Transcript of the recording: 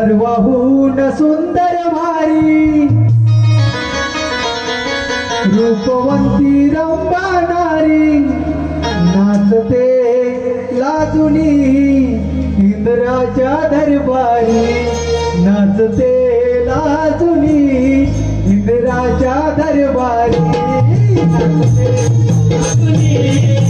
सर्वहून सुंदर भारी. रूपवंती रंगणारी नाचते लाजुनी इंद्राच्या दरबारी. नाचते लाजुनी इंद्राच्या दरबारी. नाचते लाजुनी